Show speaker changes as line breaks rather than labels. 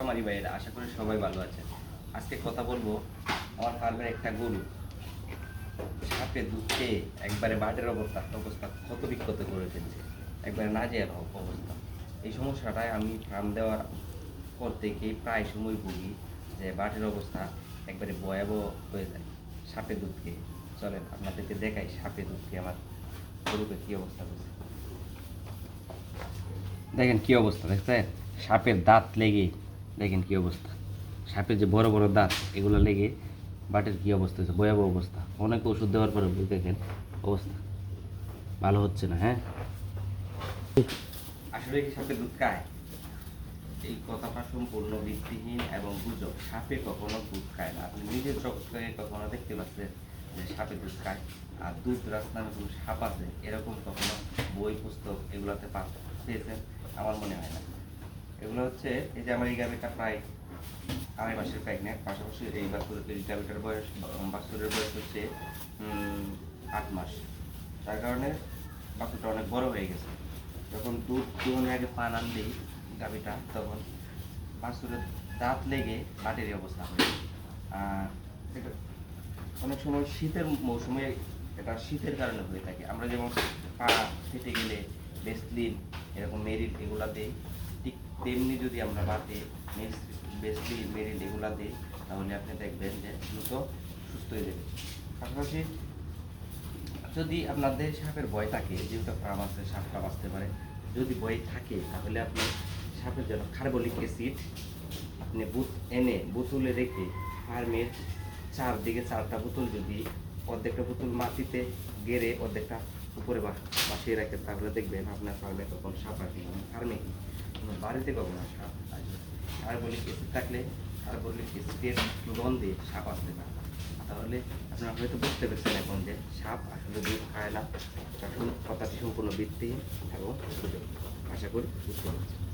আমারই ভাইয়েরা, আশা করি সবাই ভালো আছে আজকে কথা বলব আমার ফার্মের একটা গরু। সাপে দুধ খেয়ে একবারে বাটের অবস্থা অবস্থা ক্ষত বিক্ষত করে ফেলছে। একবারে নাজেহাল অবস্থা। এই সমস্যাটায় আমি ফার্ম দেওয়ার পর থেকে প্রায় সময় ভুগি যে বাটের অবস্থা একবারে ভয়াবহ হয়ে যায় সাপে দুধ খেয়ে চলেন, আপনাদেরকে দেখাই সাপে দুধ খেয়ে আমার গরুকে কী অবস্থা হয়েছে। দেখেন কি অবস্থা, দেখছেন? সাপের দাঁত লেগে দেখেন কি অবস্থা। সাপের যে বড় বড় দাঁত, এগুলো লেগে বাটের কি অবস্থা হচ্ছে ভয়াবহ অবস্থা। অনেক ওষুধ দেওয়ার পরে দেখেন অবস্থা। ভালো হচ্ছে না হ্যাঁ? আসলে কি সাপে দুধ খায়? এই কথাটা সম্পূর্ণ ভিত্তিহীন এবং গুজব। সাপে কখনো দুধ খায় না। আপনি নিজের চোখে কখনো দেখতে পাচ্ছেন যে সাপে দুধ খায়। আর দুধ রাস নামে কোনো সাপ আছে, এরকম কখনো বই, পুস্তক এগুলোতে পেয়েছেন? আমার মনে হয় না। এগুলো হচ্ছে এই যে আমার এই গাভিটা প্রায় আড়াই মাসের প্রেগনেন্ট পাশাপাশি এই বাছুরের গাভিটার বয়স বাছুরের বয়স হচ্ছে আট মাস। তার কারণে বাছুরটা অনেক বড় হয়ে গেছে। যখন দুধ দুহনে আগে পান আনলেই গাভিটা, তখন বাছুরের দাঁত লেগে বাটের অবস্থা হয়। এটা অনেক সময় শীতের মৌসুমে এটা শীতের কারণে হয়ে থাকে। আমরা যেমন পা ফেটে গেলে বেসলিন এরকম মেরিল এগুলা দিই। তেমনি যদি আমরা বাতে বেসলিন মেরিল এগুলা দিই তাহলে আপনি দেখবেন যে দ্রুত সুস্থ হয়ে যাবে। পাশাপাশি যদি আপনাদের সাপের ভয় থাকে, যেহেতু ফার্ম আছে সাপটা বাঁচতে পারে, যদি ভয় থাকে, তাহলে আপনি সাপের জন্য কার্বলিক অ্যাসিড আপনি বুত এনে বোতলে রেখে ফার্মের চারদিকে চারটা বোতল যদি অর্ধেকটা বোতল মাটিতে গেড়ে অর্ধেকটা উপরে বাসিয়ে রাখেন, তাহলে দেখবেন আপনার ফার্মে তখন সাপ আসবে ফার্মে কি পাবো না। সাপ আর বলি অ্যাসিড থাকলে, আর কার্বলিক অ্যাসিডের গন্ধে সাপ আসতে না। তাহলে আপনারা হয়তো বুঝতে পারছেন এখন যে সাপ আসলে দুধ খায় না। সম- কথাটি সম্পূর্ণ বৃত্তি এবং আশা করি বুঝতে পারছেন।